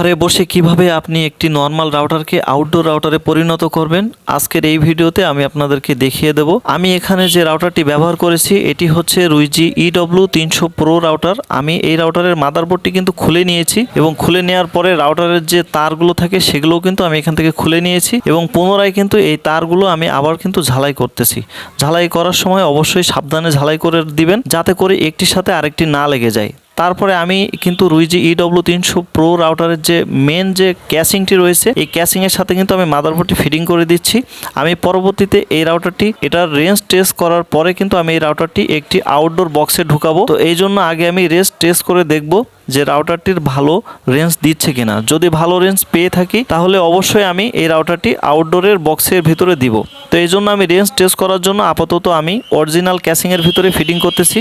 ঘরে বসে কীভাবে আপনি একটি নর্মাল রাউটারকে আউটডোর রাউটারে পরিণত করবেন, আজকের এই ভিডিওতে আমি আপনাদেরকে দেখিয়ে দেব। আমি এখানে যে রাউটারটি ব্যবহার করেছি, এটি হচ্ছে রুইজি ইডব্লিউ তিনশো প্রো রাউটার আমি এই রাউটারের মাদারবোর্ডটি কিন্তু খুলে নিয়েছি এবং খুলে নেওয়ার পরে রাউটারের যে তারগুলো থাকে, সেগুলোও কিন্তু আমি এখান থেকে খুলে নিয়েছি এবং পুনরায় কিন্তু এই তারগুলো আমি আবার কিন্তু ঝালাই করতেছি। ঝালাই করার সময় অবশ্যই সাবধানে ঝালাই করে দিবেন, যাতে করে একটির সাথে আরেকটি না লেগে যায়। তারপরে আমি কিন্তু রুইজি ইডব্লিউ তিনশো প্রো রাউটারের যে মেন যে ক্যাসিংটি রয়েছে, এই ক্যাসিংয়ের সাথে কিন্তু আমি মাদারবোর্ডটি ফিটিং করে দিচ্ছি। আমি পরবর্তীতে এই রাউটারটি এটার রেঞ্জ টেস্ট করার পরে কিন্তু আমি এই রাউটারটি একটি আউটডোর বক্সে ঢুকাবো। তো এই জন্য আগে আমি রেঞ্জ টেস্ট করে দেখব যে রাউটারটির ভালো রেঞ্জ দিচ্ছে কিনা। যদি ভালো রেঞ্জ পেয়ে থাকি, তাহলে অবশ্যই আমি এই রাউটারটি আউটডোরের বক্সের ভিতরে দিব। তো এই জন্য আমি রেঞ্জ টেস্ট করার জন্য আপাতত আমি অরিজিনাল ক্যাসিংয়ের ভিতরে ফিটিং করতেছি।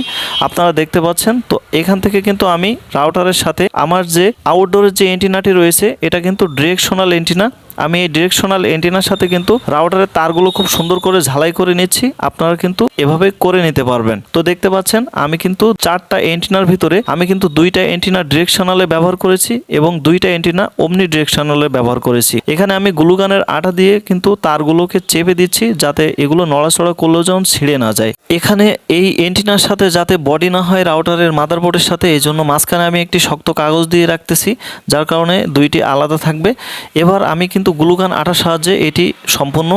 আপনারা দেখতে পাচ্ছেন, তো এখান থেকে কিন্তু আমি রাউটারের সাথে আমার যে আউটডোরের যে এন্টিনাটি রয়েছে, এটা কিন্তু ডিরেকশনাল এন্টিনা আমি এই ডিরেকশনাল এন্টিনার সাথে কিন্তু রাউটারের তারগুলো খুব সুন্দর করে ঝালাই করে নিচ্ছি। আপনারা কিন্তু এভাবে করে নিতে পারবেন। তো দেখতে পাচ্ছেন, আমি কিন্তু চারটা এন্টিনার ভিতরে আমি কিন্তু দুইটা এন্টিনা ডিরেকশনালে ব্যবহার করেছি এবং দুইটা এন্টিনা অমনি ডিরেকশনালে ব্যবহার করেছি। এখানে আমি গ্লুগানের আটা দিয়ে কিন্তু তারগুলোকে চেপে দিচ্ছি যাতে এগুলো নড়াচড়া করলেও যেমন ছিঁড়ে না যায়। এখানে এই এন্টিনার সাথে যাতে বডি না হয় রাউটারের মাদারবোর্ডের সাথে এই জন্য মাঝখানে আমি একটি শক্ত কাগজ দিয়ে রাখতেছি, যার কারণে দুইটি আলাদা থাকবে। এবার আমি কিন্তু গ্লুগান আটার সাহায্যে এটি সম্পূর্ণ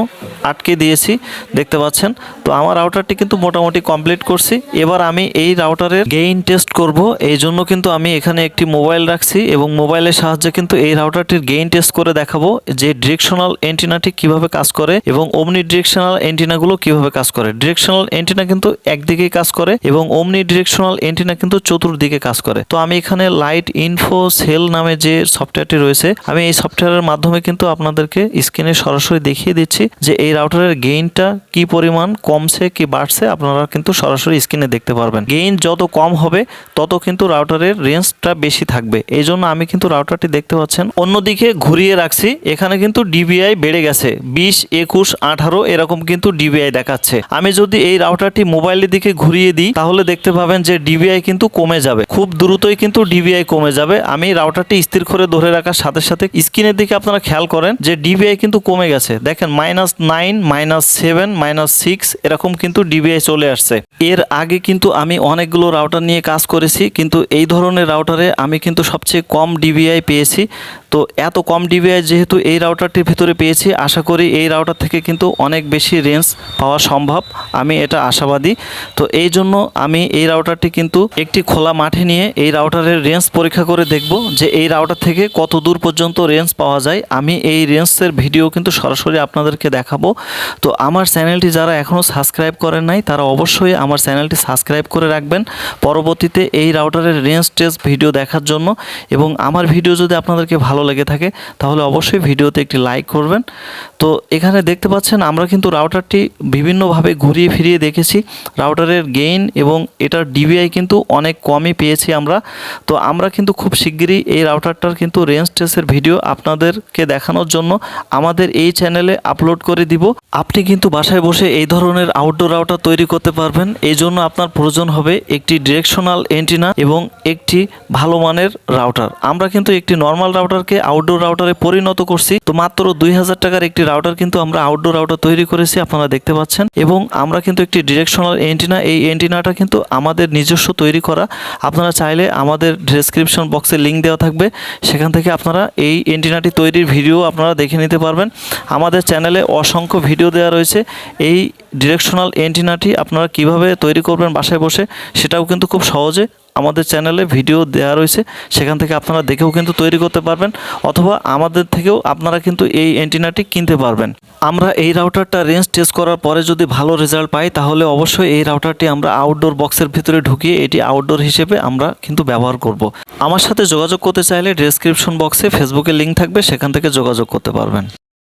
আটকে দিয়েছি, দেখতে পাচ্ছেন। তো আমার রাউটারটি কিন্তু মোটামুটি কমপ্লিট করছি। এবার আমি এই রাউটারের গেইন টেস্ট করব। এই জন্য কিন্তু আমি এখানে একটি মোবাইল রাখছি এবং মোবাইলের সাহায্যে কিন্তু এই রাউটারটির গেইন টেস্ট করে দেখাবো যে ডিরেকশনাল এন্টিনাটি কীভাবে কাজ করে এবং অমনি ডিরেকশনাল এন্টিনাগুলো কীভাবে কাজ করে। ডিরেকশনাল এন্টিনা কিন্তু একদিকেই কাজ করে এবং অমনি ডিরেকশনাল এন্টিনা কিন্তু চতুর্দিকে কাজ করে। তো আমি এখানে লাইট ইনফো সেল নামে যে সফটওয়্যারটি রয়েছে, আমি এই সফটওয়্যারের মাধ্যমে কিন্তু আপনাদেরকে স্ক্রিনে সরাসরি দেখিয়ে দিচ্ছি যে এই রাউটারের গেইনটা কি পরিমাণ, কমছে কি বাড়ছে, আপনারা কিন্তু সরাসরি স্ক্রিনে দেখতে পারবেন। গেইন যত কম হবে, তত কিন্তু রাউটারের রেঞ্জটা বেশি থাকবে। এই জন্য আমি কিন্তু রাউটারটি দেখতে পাচ্ছেন। অন্যদিকে ঘুরিয়ে রাখছি, এখানে কিন্তু ডিবিআই বেড়ে গেছে। বিশ, একুশ, আঠারো, এরকম কিন্তু ডিবিআই দেখাচ্ছে। আমি যদি এই রাউটারটি মোবাইলের দিকে ঘুরিয়ে দিই, তাহলে দেখতে পাবেন যে ডিবিআই কিন্তু কমে যাবে। খুব দ্রুতই কিন্তু ডিবিআই কমে যাবে। আমি রাউটারটি স্থির করে ধরে রাখার সাথে সাথে স্ক্রিনের দিকে আপনারা খেয়াল করেন যে ডিবিআই কিন্তু কমে গেছে। দেখেন minus nine minus seven minus six এরকম কিন্তু ডিবিআই চলে আসছে। এর আগে কিন্তু আমি অনেকগুলো রাউটার নিয়ে কাজ করেছি, কিন্তু এই ধরনের রাউটারে আমি কিন্তু সবচেয়ে কম ডিবিআই পেয়েছি। তো এত কম ডিবিআই যেহেতু এই রাউটারটির ভিতরে পেয়েছি, আশা করি এই রাউটার থেকে কিন্তু অনেক বেশি রেঞ্জ পাওয়া সম্ভব। আমি এটা আশাবাদী। তো এই জন্য আমি এই রাউটারটি কিন্তু একটি খোলা মাঠে নিয়ে এই রাউটারের রেঞ্জ পরীক্ষা করে দেখব যে এই রাউটার থেকে কত দূর পর্যন্ত রেঞ্জ পাওয়া যায়। আমি এই রেঞ্জের ভিডিও কিন্তু সরাসরি আপনাদেরকে দেখাবো। তো আমার চ্যানেলটি যারা এখনও সাবস্ক্রাইব করেন নাই, তারা অবশ্যই আমার চ্যানেলটি সাবস্ক্রাইব করে রাখবেন। পরবর্তীতে এই রাউটারের রেঞ্জ টেস্ট ভিডিও দেখার জন্য এবং আমার ভিডিও যদি আপনাদেরকে ভালো লেগে থাকে, তাহলে অবশ্যই ভিডিওতে একটি লাইক করবেন। তো এখানে দেখতে পাচ্ছেন, আমরা কিন্তু রাউটারটি বিভিন্নভাবে ঘুরিয়ে ফিরিয়ে দেখেছি। রাউটারের গেইন এবং এটার ডিবিআই কিন্তু অনেক কমই পেয়েছি আমরা। তো আমরা কিন্তু খুব শিগগিরই এই রাউটারটার কিন্তু রেঞ্জ টেস্টের ভিডিও আপনাদেরকে দেখানোর জন্য আমাদের এই চ্যানেলে আপলোড করে দিব। আপনি কিন্তু বাসায় বসে এই ধরনের আউটডোর রাউটার তৈরি করতে পারবেন। এই জন্য আপনার প্রয়োজন হবে একটি ডিরেকশনাল এন্টিনা এবং একটি ভালো মানের রাউটার আমরা কিন্তু একটি নর্মাল রাউটারকে আউটডোর রাউটারে পরিণত করছি। তো মাত্র দুই হাজার টাকার একটি রাউটার কিন্তু আমরা আউটডোর রাউটার তৈরি করেছি, আপনারা দেখতে পাচ্ছেন। এবং আমরা কিন্তু একটি ডিরেকশনাল এন্টিনা এই এন্টিনাটা কিন্তু আমাদের নিজস্ব তৈরি করা। আপনারা চাইলে আমাদের ডেসক্রিপশন বক্সে লিঙ্ক দেওয়া থাকবে। সেখান থেকে আপনারা এই এন্টিনাটি তৈরির ভিডিও আপনারা দেখে নিতে পারবেন। আমাদের চ্যানেলে অসংখ্য ভিডিও দেওয়া রয়েছে। এই ডিরেকশনাল এন্টিনাটি আপনারা কীভাবে তৈরি করবেন বাসায় বসে, সেটাও কিন্তু খুব সহজে আমাদের চ্যানেলে ভিডিও দেওয়া রয়েছে। সেখান থেকে আপনারা দেখেও কিন্তু তৈরি করতে পারবেন, অথবা আমাদের থেকেও আপনারা কিন্তু এই অ্যান্টিনাটি কিনতে পারবেন। আমরা এই রাউটারটা রেঞ্জ টেস্ট করার পরে যদি ভালো রেজাল্ট পাই, তাহলে অবশ্যই এই রাউটারটি আমরা আউটডোর বক্সের ভিতরে ঢুকিয়ে এটি আউটডোর হিসেবে আমরা কিন্তু ব্যবহার করব। আমার সাথে যোগাযোগ করতে চাইলে ডেসক্রিপশন বক্সে ফেসবুকে লিঙ্ক থাকবে, সেখান থেকে যোগাযোগ করতে পারবেন।